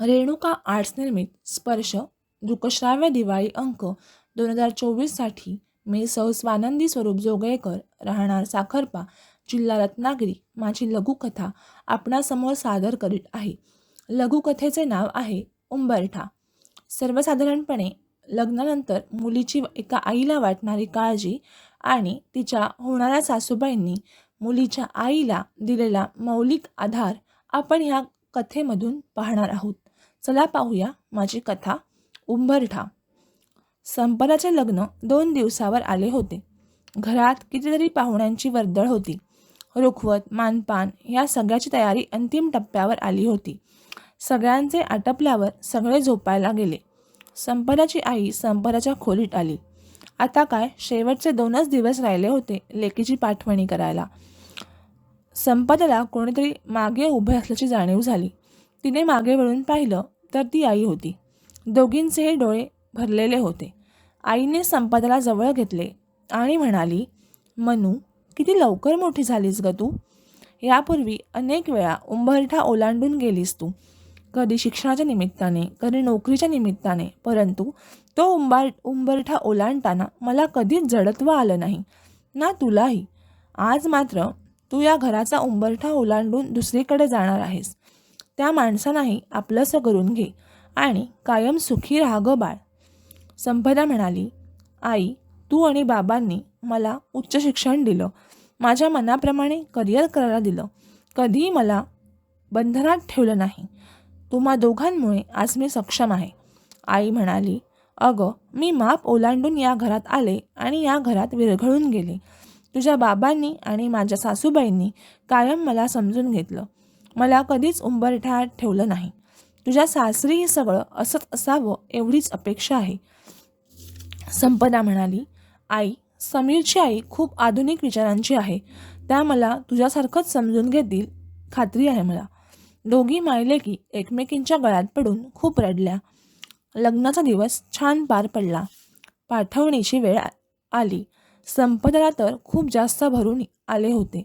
Renuka arts निर्मित स्पर्श दृकश्राव्य दिवाळी अंक दोन हजार चोवीससाठी मी सौ स्वानंदी स्वरूप जोगळेकर राहणार साखरपा जिल्हा रत्नागिरी माझी लघुकथा आपणासमोर सादर करीत आहे. लघुकथेचे नाव आहे उंबरठा. सर्वसाधारणपणे लग्नानंतर मुलीची एका आईला वाटणारी काळजी आणि तिच्या होणाऱ्या सासूबाईंनी मुलीच्या आईला दिलेला मौलिक आधार आपण ह्या कथेमधून पाहणार आहोत. चला पाहूया माझी कथा उंबरठा. संपदाचे लग्न दोन दिवसावर आले होते. घरात कितीतरी पाहुण्यांची वर्दळ होती. रुखवत मानपान या सगळ्याची तयारी अंतिम टप्प्यावर आली होती. सगळ्यांचे आटपल्यावर सगळे झोपायला गेले. संपदाची आई संपदाच्या खोलीत आली. आता काय शेवटचे दोनच दिवस राहिले होते लेकीची पाठवणी करायला. संपदाला कोणीतरी मागे उभे असल्याची जाणीव झाली. तिने मागे वळून पाहिलं तर ती आई होती. दोघींचेही डोळे भरलेले होते. आईने संपदाला जवळ घेतले आणि म्हणाली मनू किती लवकर मोठी झालीस ग तू? यापूर्वी अनेक वेळा उंबरठा ओलांडून गेलीस तू. कधी शिक्षणाच्या निमित्ताने कधी नोकरीच्या निमित्ताने परंतु तो उंबार उंबरठा ओलांडताना मला कधीच जडत्व आलं नाही. ना तुलाही. आज मात्र तू या घराचा उंबरठा ओलांडून दुसरीकडे जाणार आहेस. त्या माणसांनाही आपलंसं करून घे आणि कायम सुखी राहा गं बाळ. संपदा म्हणाली आई तू आणि बाबांनी मला उच्च शिक्षण दिलं. माझ्या मनाप्रमाणे करिअर करायला दिलं. कधीही मला बंधनात ठेवलं नाही. तुम्हा दोघांमुळे आज मी सक्षम आहे. आई म्हणाली अगं मी माप ओलांडून या घरात आले आणि या घरात विरघळून गेले. तुझ्या बाबांनी आणि माझ्या सासूबाईंनी कायम मला समजून घेतलं. मला कधीच उंबरठ्यात ठेवलं नाही. तुझ्या सासरीही सगळं असंच असावं एवढीच अपेक्षा आहे. संपदा म्हणाली आई समीरची आई खूप आधुनिक विचारांची आहे. त्या मला तुझ्यासारखंच समजून घेतील खात्री आहे मला. दोघी मायले की एकमेकींच्या गळ्यात पडून खूप रडल्या. लग्नाचा दिवस छान पार पडला. पाठवणीची वेळ आली. संपदाला तर खूप जास्त भरून आले होते.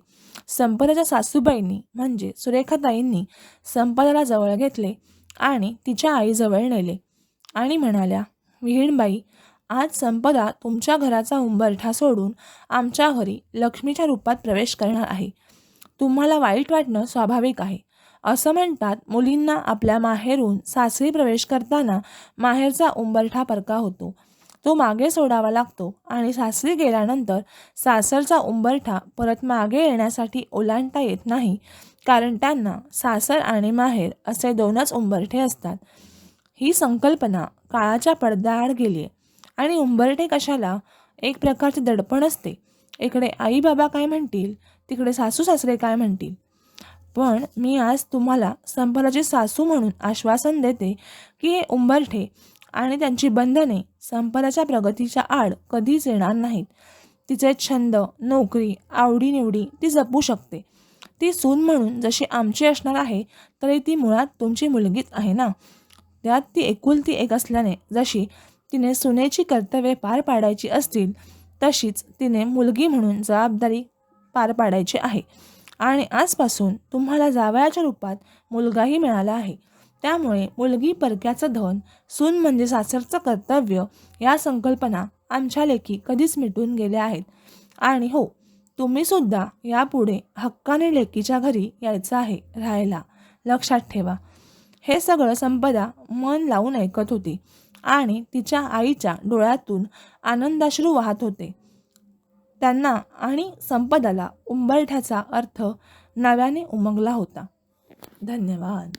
संपदाच्या सासूबाईंनी म्हणजे सुरेखाताईंनी संपदाला जवळ घेतले आणि तिच्या आईजवळ नेले आणि म्हणाल्या विहीणबाई आज संपदा तुमच्या घराचा उंबरठा सोडून आमच्या घरी लक्ष्मीच्या रूपात प्रवेश करणार आहे. तुम्हाला वाईट वाटणं स्वाभाविक आहे. असं म्हणतात मुलींना आपल्या माहेरून सासरी प्रवेश करताना माहेरचा उंबरठा परका होतो. तो मागे सोडावा लागतो आणि सासरी गेल्यानंतर सासरचा उंबरठा परत मागे येण्यासाठी ओलांडता येत नाही कारण त्यांना सासर आणि माहेर असे दोनच उंबरठे असतात. ही संकल्पना काळाच्या पडद्याआड गेली आहे. आणि उंबरठे कशाला? एक प्रकारचे दडपण असते. इकडे आई बाबा काय म्हणतील? तिकडे सासू सासरे काय म्हणतील? पण मी आज तुम्हाला संपदाची सासू म्हणून आश्वासन देते की हे उंबरठे आणि त्यांची बंधने संपदाच्या प्रगतीच्या आड कधीच येणार नाहीत. तिचे छंद नोकरी आवडीनिवडी ती जपू शकते. ती सून म्हणून जशी आमची असणार आहे तरी ती मुळात तुमची मुलगीच आहे ना? त्यात ती एकुलती एक असल्याने जशी तिने सुनेची कर्तव्ये पार पाडायची असतील तशीच तिने मुलगी म्हणून जबाबदारी पार पाडायची आहे. आणि आजपासून तुम्हाला जावयाच्या रूपात मुलगाही मिळाला आहे. त्यामुळे मुलगी परक्याचं धन सून म्हणजे सासरचं कर्तव्य या संकल्पना आमच्या लेखी कधीच मिटून गेल्या आहेत. आणि हो तुम्हीसुद्धा यापुढे हक्काने लेकीच्या घरी यायचं आहे राहायला. लक्षात ठेवा हे सगळं संपदा मन लावून ऐकत होती आणि तिच्या आईच्या डोळ्यातून आनंदाश्रू वाहत होते. त्यांना आणि संपदाला उंबरठ्याचा अर्थ नव्याने उमगला होता. धन्यवाद.